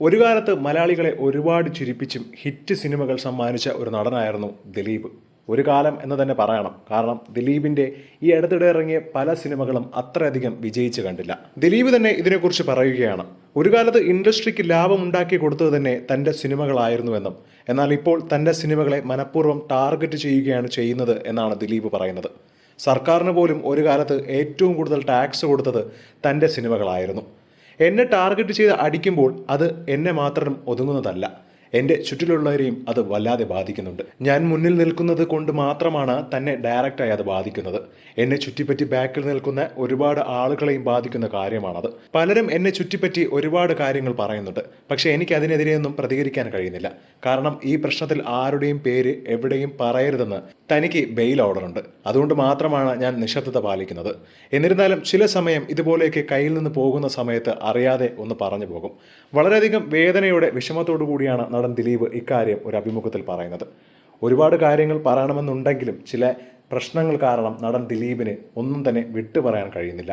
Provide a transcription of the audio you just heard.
ഒരു കാലത്ത് മലയാളികളെ ഒരുപാട് ചിരിപ്പിച്ചും ഹിറ്റ് സിനിമകൾ സമ്മാനിച്ച ഒരു നടനായിരുന്നു ദിലീപ്. ഒരു കാലം എന്ന് തന്നെ പറയണം. കാരണം ദിലീപിന്റെ ഈ അടുത്തിടെ ഇറങ്ങിയ പല സിനിമകളും അത്രയധികം വിജയിച്ചു കണ്ടില്ല. ദിലീപ് തന്നെ ഇതിനെക്കുറിച്ച് പറയുകയാണ്. ഒരു കാലത്ത് ഇൻഡസ്ട്രിക്ക് ലാഭം ഉണ്ടാക്കി കൊടുത്തത് തന്നെ തന്റെ സിനിമകളായിരുന്നുവെന്നും എന്നാൽ ഇപ്പോൾ തന്റെ സിനിമകളെ മനഃപൂർവം ടാർഗറ്റ് ചെയ്യുകയാണ് ചെയ്യുന്നത് എന്നാണ് ദിലീപ് പറയുന്നത്. സർക്കാരിന് പോലും ഒരു കാലത്ത് ഏറ്റവും കൂടുതൽ ടാക്സ് കൊടുത്തത് തന്റെ സിനിമകളായിരുന്നു. എന്നെ ടാർഗറ്റ് ചെയ്ത് അടിക്കുമ്പോൾ അത് എന്നെ മാത്രം ഒതുങ്ങുന്നതല്ല. എന്റെ ചുറ്റിലുള്ളവരെയും അത് വല്ലാതെ ബാധിക്കുന്നുണ്ട്. ഞാൻ മുന്നിൽ നിൽക്കുന്നത് കൊണ്ട് മാത്രമാണ് തന്നെ ഡയറക്റ്റായി അത് ബാധിക്കുന്നത്. എന്നെ ചുറ്റിപ്പറ്റി ബാക്കിൽ നിൽക്കുന്ന ഒരുപാട് ആളുകളെയും ബാധിക്കുന്ന കാര്യമാണത്. പലരും എന്നെ ചുറ്റിപ്പറ്റി ഒരുപാട് കാര്യങ്ങൾ പറയുന്നുണ്ട്. പക്ഷേ എനിക്ക് അതിനെതിരെയൊന്നും പ്രതികരിക്കാൻ കഴിയുന്നില്ല. കാരണം ഈ പ്രശ്നത്തിൽ ആരുടെയും പേര് എവിടെയും പറയരുതെന്ന് തനിക്ക് ബെയിൽ ഓർഡർ ഉണ്ട്. അതുകൊണ്ട് മാത്രമാണ് ഞാൻ നിശബ്ദത പാലിക്കുന്നത്. എന്നിരുന്നാലും ചില സമയം ഇതുപോലെയൊക്കെ കയ്യിൽ നിന്ന് പോകുന്ന സമയത്ത് അറിയാതെ ഒന്ന് പറഞ്ഞു പോകും. വളരെയധികം വേദനയോടെ വിഷമത്തോടു കൂടിയാണ് നടൻ ദിലീപ് ഇക്കാര്യം ഒരു അഭിമുഖത്തിൽ പറയുന്നത്. ഒരുപാട് കാര്യങ്ങൾ പറയണമെന്നുണ്ടെങ്കിലും ചില പ്രശ്നങ്ങൾ കാരണം നടൻ ദിലീപിന് ഒന്നും തന്നെ വിട്ടു പറയാൻ കഴിയുന്നില്ല.